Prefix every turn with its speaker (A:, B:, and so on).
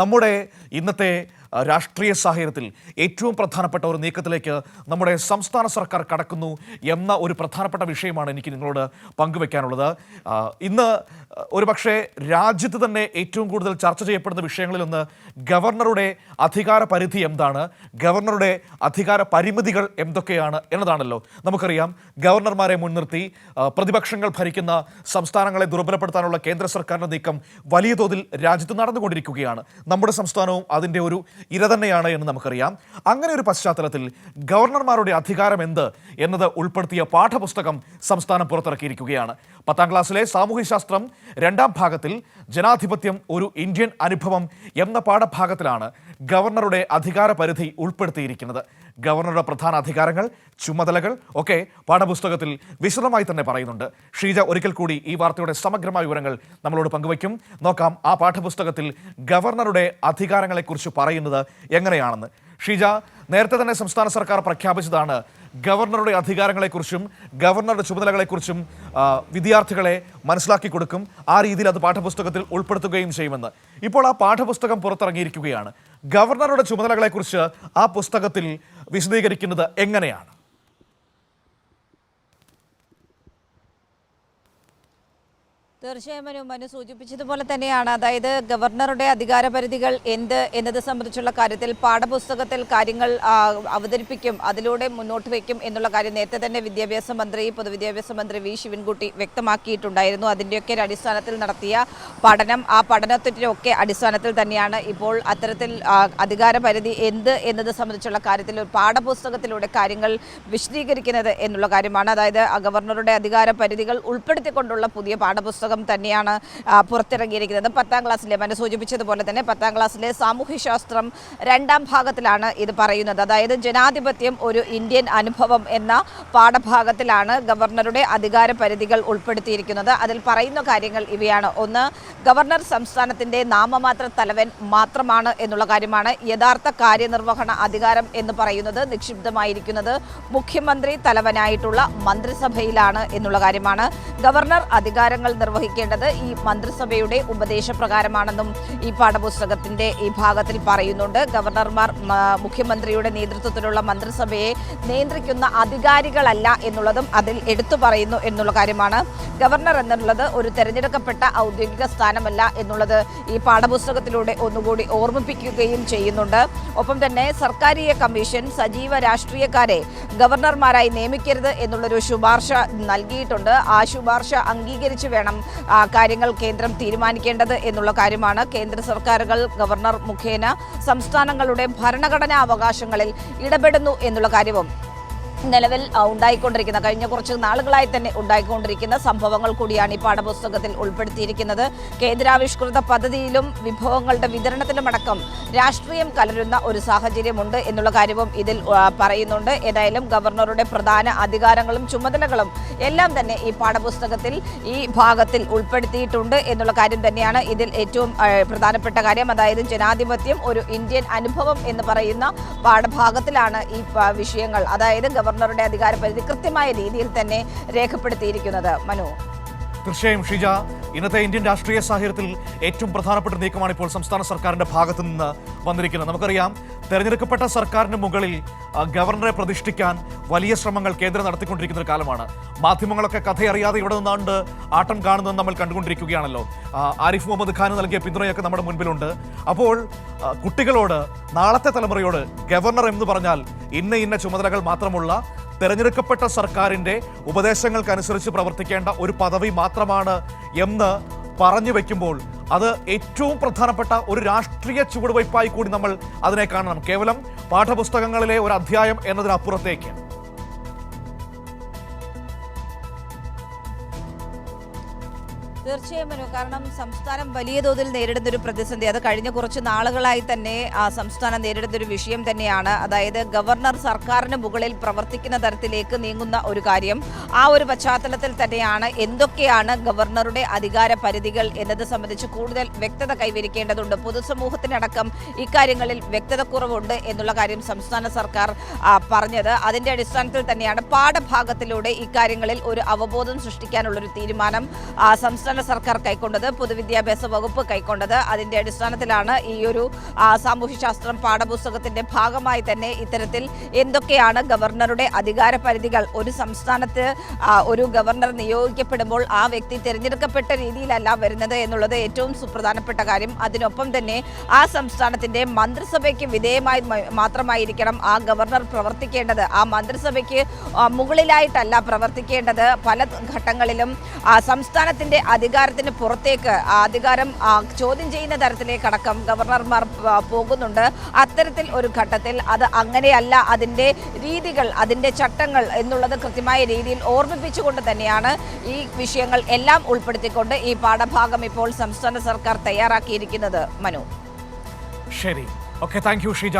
A: നമ്മുടെ ഇന്നത്തെ രാഷ്ട്രീയ സാഹചര്യത്തിൽ ഏറ്റവും പ്രധാനപ്പെട്ട ഒരു നീക്കത്തിലേക്ക് നമ്മുടെ സംസ്ഥാന സർക്കാർ കടക്കുന്നു എന്ന ഒരു പ്രധാനപ്പെട്ട വിഷയമാണ് എനിക്ക് നിങ്ങളോട് പങ്കുവെക്കാനുള്ളത്. ഇന്ന് ഒരുപക്ഷെ രാജ്യത്ത് തന്നെ ഏറ്റവും കൂടുതൽ ചർച്ച ചെയ്യപ്പെടുന്ന വിഷയങ്ങളിലൊന്ന് ഗവർണറുടെ അധികാര പരിധി എന്താണ്? ഗവർണറുടെ അധികാര പരിമിതികൾ എന്തൊക്കെയാണ് എന്നതാണല്ലോ. നമുക്കറിയാം ഗവർണർമാരെ മുൻനിർത്തി പ്രതിപക്ഷങ്ങൾ ഭരിക്കുന്ന സംസ്ഥാനങ്ങളെ ദുർബലപ്പെടുത്താനുള്ള കേന്ദ്ര സർക്കാരിന്റെ നീക്കം വലിയ തോതിൽ രാജ്യത്ത് നടന്നുകൊണ്ടിരിക്കുകയാണ്. നമ്മുടെ സംസ്ഥാനവും അതിന്റെ ഒരു ഇര തന്നെയാണ് എന്ന് നമുക്കറിയാം. അങ്ങനെ ഒരു പശ്ചാത്തലത്തിൽ ഗവർണർമാരുടെ അധികാരം എന്ത് എന്നത് ഉൾപ്പെടുത്തിയ പാഠപുസ്തകം സംസ്ഥാനം പുറത്തിറക്കിയിരിക്കുകയാണ്. പത്താം ക്ലാസ്സിലെ സാമൂഹ്യശാസ്ത്രം രണ്ടാം ഭാഗത്തിൽ ജനാധിപത്യം ഒരു ഇന്ത്യൻ അനുഭവം എന്ന പാഠഭാഗത്തിലാണ് ഗവർണറുടെ അധികാര പരിധി ഉൾപ്പെടുത്തിയിരിക്കുന്നത്. ഗവർണറുടെ പ്രധാന അധികാരങ്ങൾ ചുമതലകൾ ഒക്കെ പാഠപുസ്തകത്തിൽ വിശദമായി തന്നെ പറയുന്നുണ്ട്. ഷീജ ഒരിക്കൽ കൂടി ഈ വാർത്തയുടെ സമഗ്രമായ വിവരങ്ങൾ നമ്മളോട് പങ്കുവയ്ക്കും. നോക്കാം ആ പാഠപുസ്തകത്തിൽ ഗവർണറുടെ അധികാരങ്ങളെക്കുറിച്ച് പറയുന്നത് എങ്ങനെയാണെന്ന്. ഷീജ നേരത്തെ തന്നെ സംസ്ഥാന സർക്കാർ പ്രഖ്യാപിച്ചതാണ് ഗവർണറുടെ അധികാരങ്ങളെക്കുറിച്ചും ഗവർണറുടെ ചുമതലകളെക്കുറിച്ചും വിദ്യാർത്ഥികളെ മനസ്സിലാക്കി കൊടുക്കും ആ രീതിയിൽ അത് പാഠപുസ്തകത്തിൽ ഉൾപ്പെടുത്തുകയും ചെയ്യുമെന്ന്. ഇപ്പോൾ ആ പാഠപുസ്തകം പുറത്തിറങ്ങിയിരിക്കുകയാണ്. ഗവർണറുടെ ചുമതലകളെക്കുറിച്ച് ആ പുസ്തകത്തിൽ വിശദീകരിക്കുന്നത് എങ്ങനെയാണ്?
B: തീർച്ചയായും മനു മനു സൂചിപ്പിച്ചതുപോലെ തന്നെയാണ്. അതായത് ഗവർണറുടെ അധികാര പരിധികൾ എന്ത് എന്നത് സംബന്ധിച്ചുള്ള കാര്യത്തിൽ പാഠപുസ്തകത്തിൽ കാര്യങ്ങൾ അവതരിപ്പിക്കും അതിലൂടെ മുന്നോട്ട് വയ്ക്കും എന്നുള്ള കാര്യം നേരത്തെ തന്നെ വിദ്യാഭ്യാസ മന്ത്രി പൊതുവിദ്യാഭ്യാസ മന്ത്രി വി. ശിവൻകുട്ടി വ്യക്തമാക്കിയിട്ടുണ്ടായിരുന്നു. അതിന്റെയൊക്കെ അടിസ്ഥാനത്തിൽ നടത്തിയ പഠനം ആ പഠനത്തിന്റെയൊക്കെ അടിസ്ഥാനത്തിൽ തന്നെയാണ് ഇപ്പോൾ അത്തരത്തിൽ അധികാരപരിധി അധികാര പരിധി എന്ത് എന്നത് സംബന്ധിച്ചുള്ള കാര്യത്തിൽ പാഠപുസ്തകത്തിലൂടെ കാര്യങ്ങൾ വിശദീകരിക്കുന്നത് എന്നുള്ള കാര്യമാണ്. അതായത് ഗവർണറുടെ അധികാര പരിധികൾ ഉൾപ്പെടുത്തിക്കൊണ്ടുള്ള പുതിയ പാഠപുസ്തകം തന്നെയാണ് ആ, പുറത്തിറങ്ങിയിരിക്കുന്നത്. പത്താം ക്ലാസ്സിലെ മന സൂചിപ്പിച്ചതുപോലെ തന്നെ പത്താം ക്ലാസ്സിലെ സാമൂഹ്യശാസ്ത്രം രണ്ടാം ഭാഗത്തിലാണ് ഇത് പറയുന്നത്. അതായത് ജനാധിപത്യം ഒരു ഇന്ത്യൻ അനുഭവം എന്ന പാഠഭാഗത്തിലാണ് ഗവർണറുടെ അധികാര പരിധികൾ ഉൾപ്പെടുത്തിയിരിക്കുന്നത്. അതിൽ പറയുന്ന കാര്യങ്ങൾ ഇവയാണ്. ഒന്ന് ഗവർണർ സംസ്ഥാനത്തിന്റെ നാമമാത്ര തലവൻ മാത്രമാണ് എന്നുള്ള കാര്യമാണ് യഥാർത്ഥ കാര്യനിർവഹണ അധികാരം എന്ന് പറയുന്നത് നിക്ഷിപ്തമായിരിക്കുന്നത്. മുഖ്യമന്ത്രി തലവനായിട്ടുള്ള മന്ത്രിസഭയിലാണ് എന്നുള്ള കാര്യമാണ്. ഗവർണർ അധികാരങ്ങൾ നിർവഹിക്കേണ്ടത് ഈ മന്ത്രിസഭയുടെ ഉപദേശപ്രകാരമാണെന്നും ഈ പാഠപുസ്തകത്തിന്റെ ഈ ഭാഗത്തിൽ പറയുന്നുണ്ട്. ഗവർണർമാർ മുഖ്യമന്ത്രിയുടെ നേതൃത്വത്തിലുള്ള മന്ത്രിസഭയെ നിയന്ത്രിക്കുന്ന അധികാരികളല്ല എന്നുള്ളതും അതിൽ എടുത്തു പറയുന്നു എന്നുള്ള കാര്യമാണ്. ഗവർണർ എന്നുള്ളത് ഒരു തെരഞ്ഞെടുക്കപ്പെട്ട ഔദ്യോഗിക സ്ഥാനമല്ല എന്നുള്ളത് ഈ പാഠപുസ്തകത്തിലൂടെ ഒന്നുകൂടി ഓർമ്മിപ്പിക്കുകയും ചെയ്യുന്നുണ്ട്. ഒപ്പം തന്നെ സർക്കാരീയ കമ്മീഷൻ സജീവ രാഷ്ട്രീയക്കാരെ ഗവർണർമാരായി നിയമിക്കരുത് എന്നുള്ളൊരു ശുപാർശ നൽകിയിട്ടുണ്ട്. ആ ശുപാർശ അംഗീകരിച്ച് വേണം കാര്യങ്ങൾ കേന്ദ്രം തീരുമാനിക്കേണ്ടത് എന്നുള്ള കാര്യമാണ് കേന്ദ്ര സർക്കാരുകൾ ഗവർണർ മുഖേന സംസ്ഥാനങ്ങളുടെ ഭരണഘടനാ അവകാശങ്ങളിൽ ഇടപെടുന്നു എന്നുള്ള കാര്യവും നിലവിൽ ഉണ്ടായിക്കൊണ്ടിരിക്കുന്ന കഴിഞ്ഞ കുറച്ച് നാളുകളായി തന്നെ ഉണ്ടായിക്കൊണ്ടിരിക്കുന്ന സംഭവങ്ങൾ കൂടിയാണ് ഈ പാഠപുസ്തകത്തിൽ ഉൾപ്പെടുത്തിയിരിക്കുന്നത്. കേന്ദ്രാവിഷ്കൃത പദ്ധതിയിലും വിഭവങ്ങളുടെ വിതരണത്തിലുമടക്കം രാഷ്ട്രീയം കലരുന്ന ഒരു സാഹചര്യമുണ്ട് എന്നുള്ള കാര്യവും ഇതിൽ പറയുന്നുണ്ട്. ഏതായാലും ഗവർണറുടെ പ്രധാന അധികാരങ്ങളും ചുമതലകളും എല്ലാം തന്നെ ഈ പാഠപുസ്തകത്തിൽ ഈ ഭാഗത്തിൽ ഉൾപ്പെടുത്തിയിട്ടുണ്ട് എന്നുള്ള കാര്യം തന്നെയാണ് ഇതിൽ ഏറ്റവും പ്രധാനപ്പെട്ട കാര്യം. അതായത് ജനാധിപത്യം ഒരു ഇന്ത്യൻ അനുഭവം എന്ന് പറയുന്ന പാഠഭാഗത്തിലാണ് ഈ വിഷയങ്ങൾ. അതായത് ഗവർണറുടെ അധികാരപരിധി കൃത്യമായ രീതിയിൽ തന്നെ രേഖപ്പെടുത്തിയിരിക്കുന്നത്. മനു?
A: തീർച്ചയായും ഷിജ ഇന്നത്തെ ഇന്ത്യൻ രാഷ്ട്രീയ സാഹചര്യത്തിൽ ഏറ്റവും പ്രധാനപ്പെട്ട നീക്കമാണ് ഇപ്പോൾ സംസ്ഥാന സർക്കാരിന്റെ ഭാഗത്തു നിന്ന് വന്നിരിക്കുന്നത്. നമുക്കറിയാം തെരഞ്ഞെടുക്കപ്പെട്ട സർക്കാരിന് മുകളിൽ ഗവർണറെ പ്രതിഷ്ഠിക്കാൻ വലിയ ശ്രമങ്ങൾ കേന്ദ്രം നടത്തിക്കൊണ്ടിരിക്കുന്ന ഒരു കാലമാണ്. മാധ്യമങ്ങളൊക്കെ കഥയറിയാതെ ഇവിടെ നിന്നാണ്ട് ആട്ടം കാണുന്നത് നമ്മൾ കണ്ടുകൊണ്ടിരിക്കുകയാണല്ലോ. ആരിഫ് മുഹമ്മദ് ഖാൻ നൽകിയ പിന്തുണയൊക്കെ നമ്മുടെ മുൻപിലുണ്ട്. അപ്പോൾ കുട്ടികളോട് നാളത്തെ തലമുറയോട് ഗവർണർ എന്ന് പറഞ്ഞാൽ ഇന്ന ഇന്ന ചുമതലകൾ മാത്രമുള്ള തെരഞ്ഞെടുക്കപ്പെട്ട സർക്കാരിന്റെ ഉപദേശങ്ങൾക്കനുസരിച്ച് പ്രവർത്തിക്കേണ്ട ഒരു പദവി മാത്രമാണ് എന്ന് പറഞ്ഞു വെക്കുമ്പോൾ അത് ഏറ്റവും പ്രധാനപ്പെട്ട ഒരു രാഷ്ട്രീയ ചുവടുവയ്പായി കൂടി നമ്മൾ അതിനെ കാണണം. കേവലം പാഠപുസ്തകങ്ങളിലെ ഒരു അധ്യായം എന്നതിനപ്പുറത്തേക്ക്.
B: തീർച്ചയായും മനു കാരണം സംസ്ഥാനം വലിയ തോതിൽ നേരിടുന്ന ഒരു പ്രതിസന്ധി. അത് കഴിഞ്ഞ കുറച്ച് നാളുകളായി തന്നെ ആ സംസ്ഥാനം നേരിടുന്ന ഒരു വിഷയം തന്നെയാണ്. അതായത് ഗവർണർ സർക്കാരിന് മുകളിൽ പ്രവർത്തിക്കുന്ന തരത്തിലേക്ക് നീങ്ങുന്ന ഒരു കാര്യം. ആ ഒരു പശ്ചാത്തലത്തിൽ തന്നെയാണ് എന്തൊക്കെയാണ് ഗവർണറുടെ അധികാര പരിധികൾ എന്നത് സംബന്ധിച്ച് കൂടുതൽ വ്യക്തത കൈവരിക്കേണ്ടതുണ്ട്. പൊതുസമൂഹത്തിനടക്കം ഇക്കാര്യങ്ങളിൽ വ്യക്തത കുറവുണ്ട് എന്നുള്ള കാര്യം സംസ്ഥാന സർക്കാർ പറഞ്ഞത്. അതിന്റെ അടിസ്ഥാനത്തിൽ തന്നെയാണ് പാഠഭാഗത്തിലൂടെ ഇക്കാര്യങ്ങളിൽ ഒരു അവബോധം സൃഷ്ടിക്കാനുള്ള ഒരു തീരുമാനം സംസ്ഥാന സംസ്ഥാന സർക്കാർ കൈക്കൊണ്ടത് പൊതുവിദ്യാഭ്യാസ വകുപ്പ് കൈക്കൊണ്ടത്. അതിന്റെ അടിസ്ഥാനത്തിലാണ് ഈ ഒരു സാമൂഹ്യശാസ്ത്രം പാഠപുസ്തകത്തിന്റെ ഭാഗമായി തന്നെ ഇത്തരത്തിൽ എന്തൊക്കെയാണ് ഗവർണറുടെ അധികാര പരിധികൾ. ഒരു സംസ്ഥാനത്ത് ഒരു ഗവർണർ നിയോഗിക്കപ്പെടുമ്പോൾ ആ വ്യക്തി തിരഞ്ഞെടുക്കപ്പെട്ട രീതിയിലല്ല വരുന്നത് എന്നുള്ളത് ഏറ്റവും സുപ്രധാനപ്പെട്ട കാര്യം. അതിനൊപ്പം തന്നെ ആ സംസ്ഥാനത്തിന്റെ മന്ത്രിസഭയ്ക്ക് വിധേയമായി മാത്രമായിരിക്കണം ആ ഗവർണർ പ്രവർത്തിക്കേണ്ടത്. ആ മന്ത്രിസഭയ്ക്ക് മുകളിലായിട്ടല്ല പ്രവർത്തിക്കേണ്ടത്. പല ഘട്ടങ്ങളിലും സംസ്ഥാനത്തിന്റെ അധികാരത്തിന് പുറത്തേക്ക് അധികാരം ചോദ്യം ചെയ്യുന്ന തരത്തിലേക്കടക്കം ഗവർണർമാർ ആ, പോകുന്നുണ്ട്. അത്തരത്തിൽ ഒരു ഘട്ടത്തിൽ അത് അങ്ങനെയല്ല അതിന്റെ രീതികൾ അതിന്റെ ചട്ടങ്ങൾ എന്നുള്ളത് കൃത്യമായ രീതിയിൽ ഓർമ്മിപ്പിച്ചുകൊണ്ട് തന്നെയാണ് ഈ വിഷയങ്ങൾ എല്ലാം ഉൾപ്പെടുത്തിക്കൊണ്ട് ഈ പാഠഭാഗം ഇപ്പോൾ സംസ്ഥാന സർക്കാർ തയ്യാറാക്കിയിരിക്കുന്നത്. മനു.
A: ശരി. Okay thank Sheeja.